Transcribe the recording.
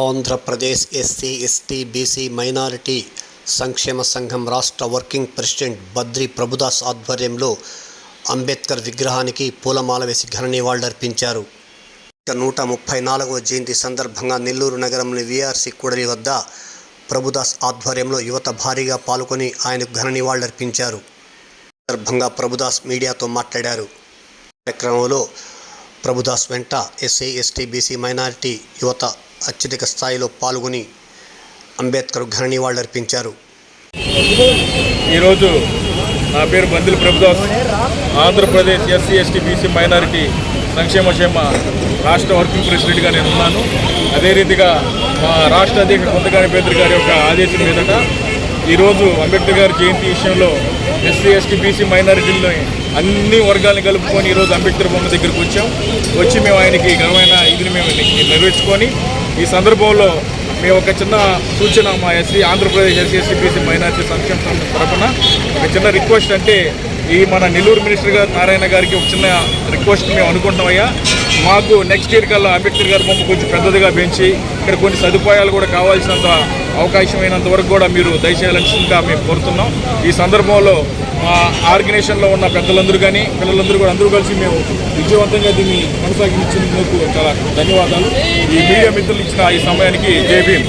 Andhra Pradesh SC ST BC minority సంక్షేమ సంఘం రాష్ట్ర వర్కింగ్ ప్రెసిడెంట్ బద్రి ప్రభుదాస్ ఆధ్వర్యంలో అంబేద్కర్ విగ్రహానికి పూలమాల వేసి ఘన నివాళులర్పించారు. ఇక నూట ముప్పై నాలుగవ జయంతి సందర్భంగా నెల్లూరు నగరంలోని వీఆర్సీ కూడలి వద్ద ప్రభుదాస్ ఆధ్వర్యంలో యువత భారీగా పాల్గొని ఆయనకు ఘన నివాళులర్పించారు. సందర్భంగా ప్రభుదాస్ మీడియాతో మాట్లాడారు. కార్యక్రమంలో ప్రభుదాస్ వెంట ఎస్సీ ఎస్టీ బీసీ మైనారిటీ యువత అత్యధిక స్థాయిలో పాల్గొని అంబేద్కర్ ఘన నివాళులర్పించారు. ఈరోజు నా పేరు Bandil Prabhudas. Andhra Pradesh SC ST BC minority సంక్షేమ క్షేమ రాష్ట్ర వర్కింగ్ ప్రెసిడెంట్గా నేను ఉన్నాను. అదే రీతిగా మా రాష్ట్ర అధ్యక్షుడు కొంతగాని పేదరి గారి యొక్క ఆదేశం మీదట ఈరోజు అంబేద్కర్ గారి జయంతి విషయంలో ఎస్సీ ఎస్టీ బీసీ మైనారిటీల్లో అన్ని వర్గాలను కలుపుకొని ఈరోజు అంబేద్కర్ బొమ్మ దగ్గరికి వచ్చాం. వచ్చి మేము ఆయనకి ఘనమైన ఇదిని మేము నెరవేర్చుకొని ఈ సందర్భంలో మేము ఒక చిన్న సూచన మా SC Andhra Pradesh SC ST BC minority సంక్షేమ సంఘం తరఫున ఒక చిన్న రిక్వెస్ట్ అంటే ఈ మన నెల్లూరు మినిస్టర్ గారు నారాయణ గారికి ఒక చిన్న రిక్వెస్ట్ మేము అనుకుంటున్నామయ్యా. మాకు నెక్స్ట్ ఇయర్ కల్లా అంబేద్కర్ గారి బొమ్మ కొంచెం పెద్దదిగా పెంచి ఇక్కడ కొన్ని సదుపాయాలు కూడా కావాల్సినంత అవకాశమైనంత వరకు కూడా మీరు దయచేయాల్సిందిగా మేము కోరుతున్నాం. ఈ సందర్భంలో మా ఆర్గనైజేషన్లో ఉన్న పెద్దలందరూ కానీ పిల్లలందరూ కూడా అందరూ కలిసి మేము విజయవంతంగా దీన్ని కొనసాగించినందుకు చాలా ధన్యవాదాలు. ఈ మీడియా మిత్రులు ఇచ్చిన ఈ సమయానికి జై భీమ్.